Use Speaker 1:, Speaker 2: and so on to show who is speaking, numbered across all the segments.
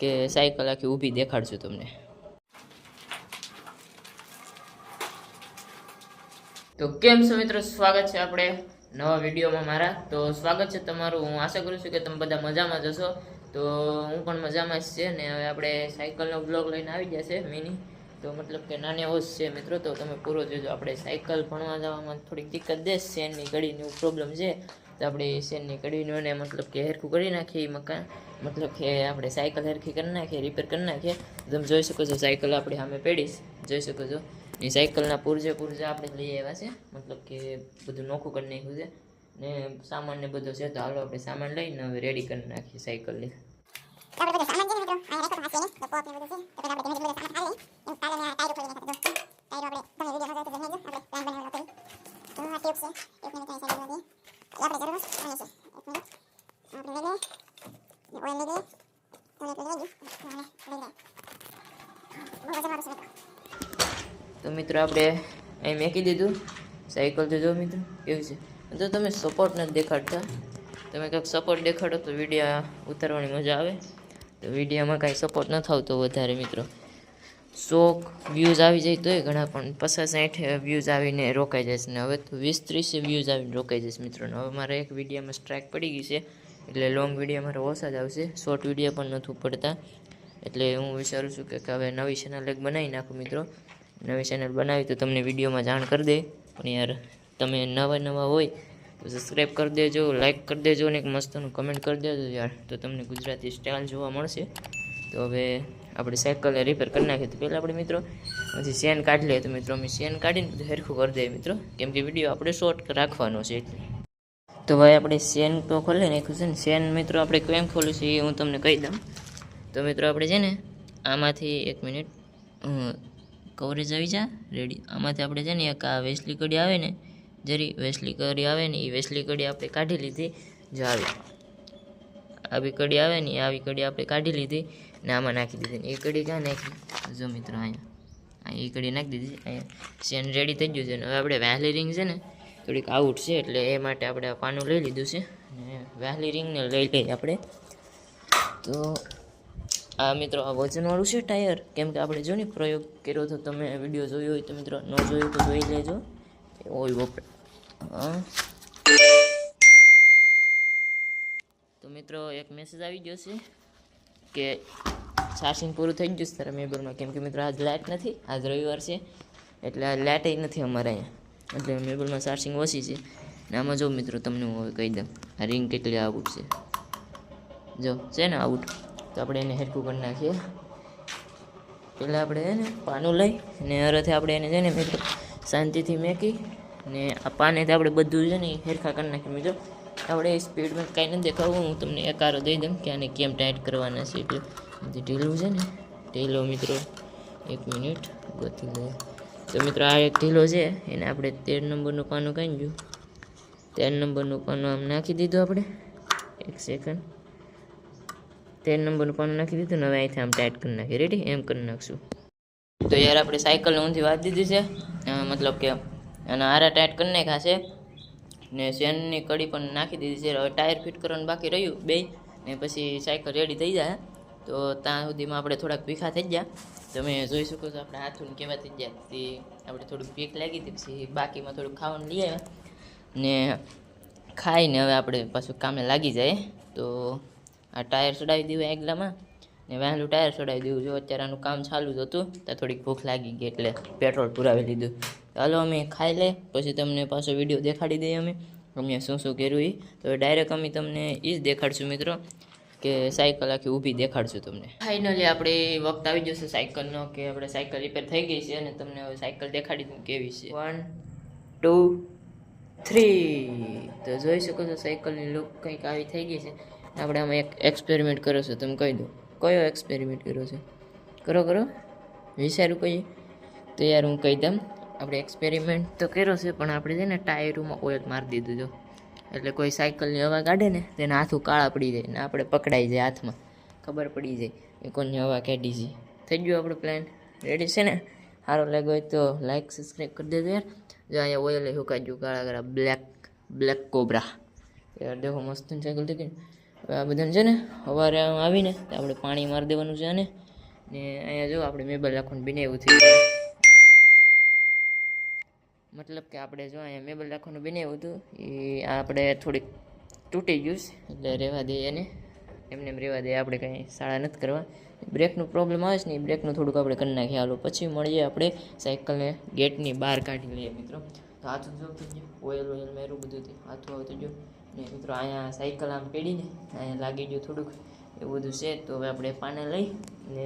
Speaker 1: કે સાયકલ આખી ઊભી દેખાડશું તમને. તો કેમ છો મિત્રો? સ્વાગત છે આપણે નવા વિડીયોમાં મારા. તો સ્વાગત છે તમારું. હું આશા કરું છું કે તમે બધા મજામાં જશો તો હું પણ મજામાં જ છે ને હવે આપણે સાયકલનો બ્લોગ લઈને આવી છે મિની. તો મતલબ કે નાની એવો છે મિત્રો, તો તમે પૂરો જોજો. આપણે સાયકલ ભણવા જવામાં થોડીક દિક્કત દેશ છે, એની ઘડીની પ્રોબ્લેમ છે. તો આપણે શેરની કડીનું ને મતલબ કે હેરખું કરી નાખીએ એ મકાન. મતલબ કે આપણે સાયકલ હેરખી કરી નાખીએ રિપેર કરી નાખીએ. તમે જોઈ શકો છો સાયકલ આપણે સામે પેડીશ જોઈ શકો છો. એ સાયકલના પૂરજે પૂરજા આપણે લઈ આવ્યા છે. મતલબ કે બધું નોખું કરી નાખ્યું છે. ને સામાન ને બધો છે તો હાલો આપણે સામાન લઈને હવે રેડી કરી નાખીએ સાયકલની
Speaker 2: આપણે આપણે જરૂર અહીં છે એક મિનિટ આપણે લઈ લઈએ ઓઇલ લઈ લઈએ એટલે લઈ લઈએ અને લઈ લઈએ
Speaker 1: તો મિત્રો આપણે અહીં મેકી દીધું સાયકલ જોજો મિત્રો કેવું છે તો તમે સપોર્ટ નથી દેખાડતા તમે કંઈક સપોર્ટ દેખાડો તો વીડિયો ઉતારવાની મજા આવે તો વિડીયોમાં કાંઈ સપોર્ટ ન થતો વધારે મિત્રો સો વ્યૂઝ આવી જાય તોય ઘણા, પણ પચાસ, સાઠ વ્યૂઝ આવીને રોકાઈ જશે ને હવે તો વીસ, ત્રીસ વ્યૂઝ આવીને રોકાઈ જશે મિત્રોને હવે મારે એક વિડીયોમાં સ્ટ્રાઇક પડી ગઈ છે, એટલે લોંગ વીડિયો મારે ઓછા જ આવશે. શોર્ટ વીડિયો પણ નથી પડતા. એટલે હું વિચારું છું કે હવે નવી ચેનલ એક બનાવી નાખું મિત્રો. નવી ચેનલ બનાવી તો તમને વિડીયોમાં જાણ કરી દે. પણ યાર, તમે નવા નવા હોય તો સબસ્ક્રાઈબ કરી દેજો લાઇક કરી દેજો અને એક મસ્તનું કમેન્ટ કરી દેજો યાર. તો તમને ગુજરાતી સ્ટાઇલ જોવા મળશે. તો હવે આપણે સાયકલને રિપેર કરી નાખીએ તો પહેલાં આપણે મિત્રો પછી સેન કાઢી લઈએ તો મિત્રો અમે સેન કાઢીને બધું હરખું કરી દઈએ મિત્રો. કેમ કે વીડિયો આપણે શોર્ટ રાખવાનો છે એટલે. તો ભાઈ આપણે સેન તો ખોલી નાખ્યું છે ને સેન મિત્રો આપણે કેમ ખોલ્યું છે એ હું તમને કહી દઉં. તો મિત્રો આપણે છે ને આમાંથી એક મિનિટ કવરેજ આવી જા રેડી આમાંથી આપણે છે ને એક આ વેસલી કડી આવે ને, જરી વેસલી કડી આવે ને એ વેસલી કડી આપણે કાઢી લીધી, જો આવી. આવી કડી આવે ને આવી કડી આપણે કાઢી લીધી ને આમાં નાખી દીધી એ કડી ક્યાં નાખી? જો મિત્રો અહીંયા. અહીં એ કડી નાખી દીધી. અહીંયા સેન રેડી થઈ ગયું છે ને હવે આપણે વહેલી રિંગ છે ને થોડીક આઉટ છે એટલે એ માટે આપણે આ પાનું લઈ લીધું છે. ને વહેલી રિંગને લઈ લઈએ આપણે. તો આ મિત્રો આ વજનવાળું છે ટાયર કેમ કે આપણે જો ને પ્રયોગ કર્યો તો તમે વીડિયો જોયો હોય તો મિત્રો ન જોયો તો જોઈ લેજો. ઓય વપરા હા. મિત્રો, એક મેસેજ આવી ગયો છે કે ચાર્જિંગ પૂરું થઈ ગયું છે તારા મેબરમાં. કેમ કે મિત્રો, આજ લાઇટ નથી, આજ રવિવાર છે, એટલે આ લાઇટ નથી અમારે અહીંયા. એટલે મેબરમાં ચાર્જિંગ ઓછી છે. ને આમાં જો મિત્રો, તમને હું કહી દઉં, આ રિંગ કેટલી આઉટ છે. જો, છે ને આઉટ તો આપણે એને હેરકું કરી નાખીએ. પહેલાં આપણે છે ને પાનું લઈ અને હરેથી આપણે એને છે ને મિત્રો શાંતિથી મેકી, ને આ પાનેથી આપણે બધું છે ને હેરખા કરી નાખીએ મિત્રો. આપણે સ્પીડમાં કાંઈ નથી દેખાવું હું તમને એકારો દઈ દઉં કે આને કેમ ટાઈટ કરવાના છે. એટલે જે ઢીલું છે ને. ઢીલો મિત્રો, એક મિનિટ ગોતી લે. તો મિત્રો, આ એક ઢીલો છે. એને આપણે તેર નંબરનું પાનું કાઢી ગયું તેર નંબરનું પાનું આમ નાખી દીધું આપણે. એક સેકન્ડ તેર નંબરનું પાનું નાખી દીધું ને હવે અહીંથી આમ ટાઈટ કરી નાખીએ. રેડી એમ કરી નાખશું. તો યાર, આપણે સાયકલને ઊંધી વાત દીધી છે. મતલબ કે અને આરા ટાઈટ કરી નાખ્યા છે. ને શેનની કડી પણ નાખી દીધી છે. હવે ટાયર ફિટ કરવાનું બાકી રહ્યું બે, ને પછી સાયકલ રેડી થઈ જાય તો ત્યાં સુધીમાં આપણે થોડાક ભીખા થઈ ગયા. તમે જોઈ શકો છો આપણે હાથું કેવા થઈ ગયા. તે આપણે થોડુંક ભીખ લાગી હતી, પછી બાકીમાં થોડુંક ખાવાનું લઈ આવ્યા. ને ખાઈને હવે આપણે પાછું કામે લાગી જાય. તો આ ટાયર ચડાવી દેવું આગલામાં. ને વહેલું ટાયર ચડાવી દેવું જો અત્યારે આનું કામ ચાલુ જ હતું, ત્યાં થોડીક ભૂખ લાગી ગઈ એટલે પેટ્રોલ પુરાવી લીધું. ચાલો અમે ખાઈ લે, પછી તમને પાછો વીડિયો દેખાડી દઈએ અમે. અમે શું શું કર્યું એ તો ડાયરેક્ટ અમે તમને એ જ દેખાડશું મિત્રો, કે સાયકલ આખી ઊભી દેખાડશું તમને. ફાઇનલી આપણે વખત આવી જશે સાયકલનો કે આપણે સાયકલ રિપેર થઈ ગઈ છે અને તમને હવે સાયકલ દેખાડી દઉં કેવી છે. વન ટુ થ્રી તો જોઈ શકો છો સાયકલની લુક કંઈક આવી થઈ ગઈ છે. આપણે આમાં એક એક્સપેરિમેન્ટ કરો છો, તમે કહી દો. કયો એક્સપેરિમેન્ટ કર્યો છે? કરો કરો. વિચાર્યું કહીએ તો યાર હું કહી દઉં. આપણે એક્સપેરિમેન્ટ તો કર્યો છે, પણ આપણે છે ને ટાયરોમાં ઓઇલ મારી દીધું જો. એટલે કોઈ સાયકલની હવા કાઢે ને તેના હાથું કાળા પડી જાય ને આપણે પકડાઈ જાય હાથમાં. ખબર પડી જાય એ કોઈની હવા કાઢી છે. થઈ ગયું આપણો પ્લાન રેડી છે ને? સારો લાગ્યો હોય તો લાઇક સબસ્ક્રાઈબ કરી દેજો યાર. જો અહીંયા ઓઇલ હુકાઈ ગયું, કાળા કાળા બ્લેક બ્લેક કોબરા યાર દેખો મસ્ત સાયકલ થઈ ગઈ હવે આ બધાને છે ને સવારે આવીને આપણે પાણી મારી દેવાનું છે અને ને અહીંયા જો આપણે મેબલ રાખવાનું બિને એવું થઈ મતલબ કે આપણે જો અહીંયા મેબલ રાખવાનું બને હતું, એ આપણે થોડીક તૂટી ગયું છે, એટલે રહેવા દઈએ એને. એમને એમ રહેવા દઈએ આપણે કંઈ શાળા નથી કરવા. બ્રેકનું પ્રોબ્લેમ આવે છે ને, એ બ્રેકનું થોડુંક આપણે કરી નાખીએ. હાલો, પછી મળીએ આપણે સાયકલને ગેટની બહાર કાઢી લઈએ મિત્રો. તો હાથું જોતું ગયું. ઓઇલ ઓઇલ મેરું બધું હતું હાથું આવતું ગયું ને મિત્રો, અહીંયા સાયકલ આમ પેડીને અહીંયા લાગી ગયું થોડુંક. એવું બધું છે, તો હવે આપણે પાને લઈ ને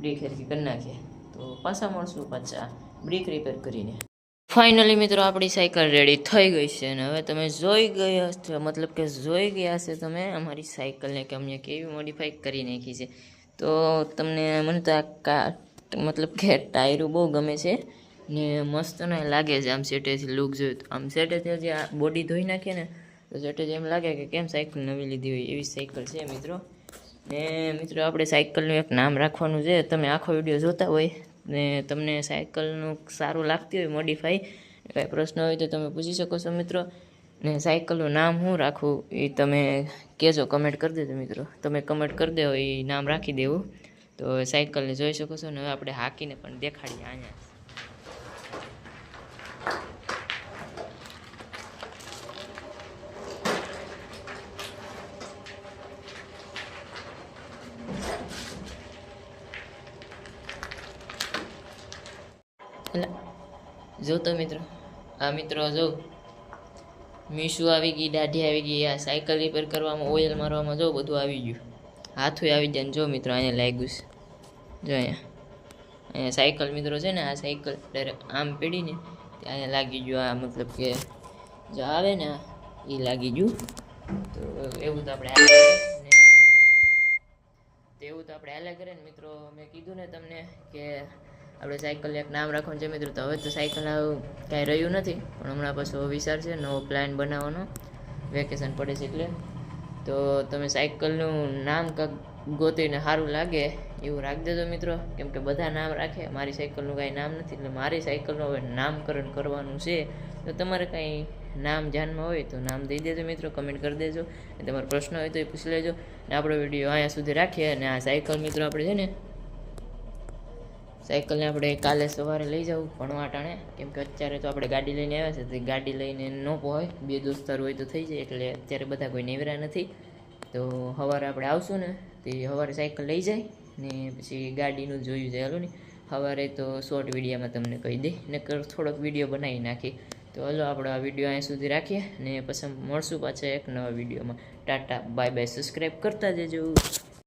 Speaker 1: બ્રેક હેરકી કરી નાખીએ. તો પાછા મળશું પાછા બ્રેક રિપેર કરીને. ફાઇનલી મિત્રો, આપણી સાયકલ રેડી થઈ ગઈ છે અને હવે તમે જોઈ ગયા છો, મતલબ કે જોઈ ગયા છે તમે, અમારી સાયકલને કે અમને કેવી મોડિફાઈ કરી નાખી છે. તો તમને મને તો આ કા મતલબ કે ટાયરો બહુ ગમે છે ને મસ્ત ને લાગે છે, આમ સેટેથી લુક જોયું તો. આમ સેટેથી જે આ બોડી ધોઈ નાખીએ ને, તો સેટેથી એમ લાગે કે કેમ સાયકલ નવી લીધી હોય એવી સાયકલ છે મિત્રો. ને મિત્રો, આપણે સાયકલનું એક નામ રાખવાનું છે. તમે આખો વીડિયો જોતા હોય ને તમને સાયકલનું સારું લાગતી હોય મોડિફાઈ કાંઈ પ્રશ્ન હોય તો તમે પૂછી શકો છો મિત્રો. ને સાયકલનું નામ શું રાખવું એ તમે કહેજો કમેન્ટ કરી દેજો મિત્રો. તમે કમેન્ટ કરી દેવો એ નામ રાખી દેવું. તો સાયકલને જોઈ શકો છો ને હવે આપણે હાકીને પણ દેખાડીએ અહીંયા. એટલે જો તો મિત્રો, આ મિત્રો જો મીશો આવી ગઈ, દાઢી આવી ગઈ, આ સાયકલ રિપેર કરવામાં ઓઇલ મારવામાં જો બધું આવી ગયું. હાથું આવી જાય જો મિત્રો અહીંયા લાગ્યું છે. જો અહીંયા અહીંયા સાયકલ મિત્રો છે ને, આ સાયકલ ડાયરેક્ટ આમ પડીને અહીંયા લાગી ગયું, આ મતલબ કે જો આવે ને એ લાગી ગયું. તો એવું તો આપણે એવું તો આપણે હાલ્યા કરે ને મિત્રો, મેં કીધું ને તમને કે આપણે સાયકલ એક નામ રાખવાનું છે મિત્રો, તો હવે તો સાયકલ આવું કાંઈ રહ્યું નથી, પણ હમણાં પાછો વિચાર છે, નવો પ્લાન બનાવવાનો વેકેશન પડે છે એટલે. તો તમે સાયકલનું નામ કાંક ગોતીને સારું લાગે, એવું રાખી દેજો મિત્રો, કેમ કે બધા નામ રાખે, મારી સાયકલનું કાંઈ નામ નથી, એટલે મારી સાયકલનું હવે નામકરણ કરવાનું છે. તો તમારે કાંઈ નામ ધ્યાનમાં હોય તો નામ દઈ દેજો મિત્રો કમેન્ટ કરી દેજો તમારો પ્રશ્ન હોય તો એ પૂછી લેજો, ને આપણો વીડિયો અહીંયા સુધી રાખીએ, અને આ સાયકલ મિત્રો આપણે છે ને સાયકલને આપણે કાલે સવારે લઈ જવું ભણવા ટાણે કેમ કે અત્યારે તો આપણે ગાડી લઈને આવ્યા છે, તો ગાડી લઈને ન હોય બે દોસ્તાર હોય તો થઈ જાય, એટલે અત્યારે બધા કોઈ નેવરા નથી. તો સવારે આપણે આવશું ને, તે સવારે સાયકલ લઈ જાય, ને પછી ગાડીનું જોયું જાય હાલો ને. સવારે તો શોર્ટ વિડીયોમાં તમને કહી દઈ ને થોડોક વીડિયો બનાવી નાખી. તો હલો, આપણે આ વીડિયો અહીંયા સુધી રાખીએ, ને પછી મળશું પાછા એક નવા વિડીયોમાં. ટાટા બાય બાય સબસ્ક્રાઈબ કરતા જજો.